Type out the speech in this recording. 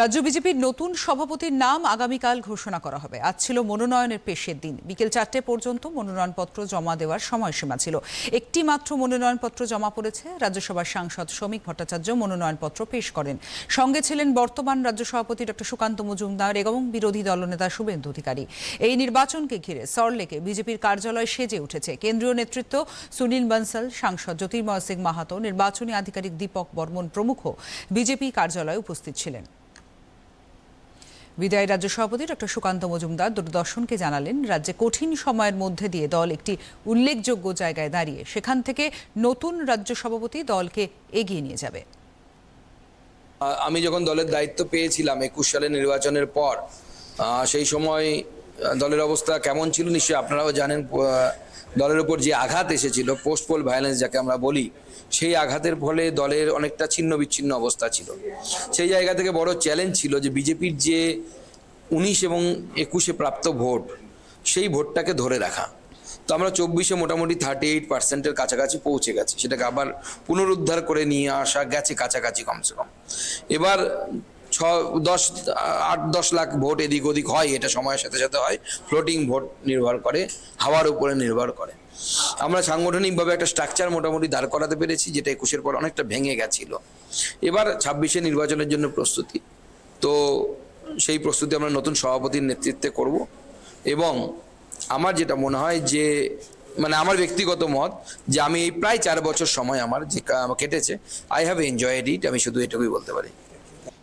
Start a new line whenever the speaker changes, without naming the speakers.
রাজ্য বিজেপির নতুন সভাপতির নাম আগামীকাল ঘোষণা করা হবে। আজ ছিল মনোনয়নের পেশের দিন। বিকেল চারটে পর্যন্ত মনোনয়নপত্র জমা দেওয়ার সময়সীমা ছিল। একটি মাত্র মনোনয়নপত্র জমা পড়েছে। রাজ্যসভার সাংসদ শ্রমিক ভট্টাচার্য মনোনয়নপত্র পেশ করেন। সঙ্গে ছিলেন বর্তমান রাজ্য সভাপতি ডক্টর সুকান্ত মজুমদার এবং বিরোধী দলনেতা শুভেন্দু অধিকারী। এই নির্বাচনকে ঘিরে সরলেকে বিজেপির কার্যালয় সেজে উঠেছে। কেন্দ্রীয় নেতৃত্ব সুনীল বনসল সাংসদ জ্যোতির্ময় সিং মাহাতো, নির্বাচনী আধিকারিক দীপক বর্মন প্রমুখ বিজেপি কার্যালয়ে উপস্থিত ছিলেন। বিদায়ী রাজ্য সভাপতি ডক্টর সুকান্ত মজুমদার দূরদর্শনকে জানালেন, রাজ্যে কঠিন সময়ের মধ্যে দিয়ে দল একটি উল্লেখযোগ্য জায়গায় দাঁড়িয়ে, সেখান থেকে নতুন রাজ্য সভাপতি দলকে এগিয়ে নিয়ে যাবে।
আমি যখন দলের দায়িত্ব পেয়েছিলাম একুশ সালের নির্বাচনের পর সেই সময় দলের অবস্থা কেমন ছিল নিশ্চয়ই আপনারাও জানেন দলের উপর যে আঘাত এসেছিল পোস্ট পোল ভায়োলেন্স যাকে আমরা বলি, সেই আঘাতের ফলে দলের অনেকটা ছিন্ন বিচ্ছিন্ন অবস্থা ছিল। সেই জায়গা থেকে বড় চ্যালেঞ্জ ছিল যে বিজেপির যে উনিশ এবং একুশে প্রাপ্ত ভোট, সেই ভোটটাকে ধরে রাখা। তো আমরা চব্বিশে মোটামুটি থার্টি এইট পার্সেন্টের কাছাকাছি পৌঁছে গেছে। সেটাকে আবার পুনরুদ্ধার করে নিয়ে আসা গেছে কাছাকাছি কমসে কম। এবার দশ, আট, দশ লাখ ভোট এদিক ওদিক হয়, এটা সময়ের সাথে সাথে হয়। ফ্লোটিং ভোট নির্ভর করে, হাওয়ার উপরে নির্ভর করে। আমরা সাংগঠনিকভাবে একটা স্ট্রাকচার মোটামুটি দাঁড় করাতে পেরেছি, যেটা একুশের পর অনেকটা ভেঙে গেছিল। এবার ছাব্বিশে নির্বাচনের জন্য প্রস্তুতি। তো সেই প্রস্তুতি আমরা নতুন সভাপতির নেতৃত্বে করব। এবং আমার যেটা মনে হয় যে মানে আমার ব্যক্তিগত মত যে, আমি এই প্রায় চার বছর সময় আমার যে কেটেছে আই হ্যাভ এনজয়েড ইট আমি শুধু এটুকুই বলতে পারি।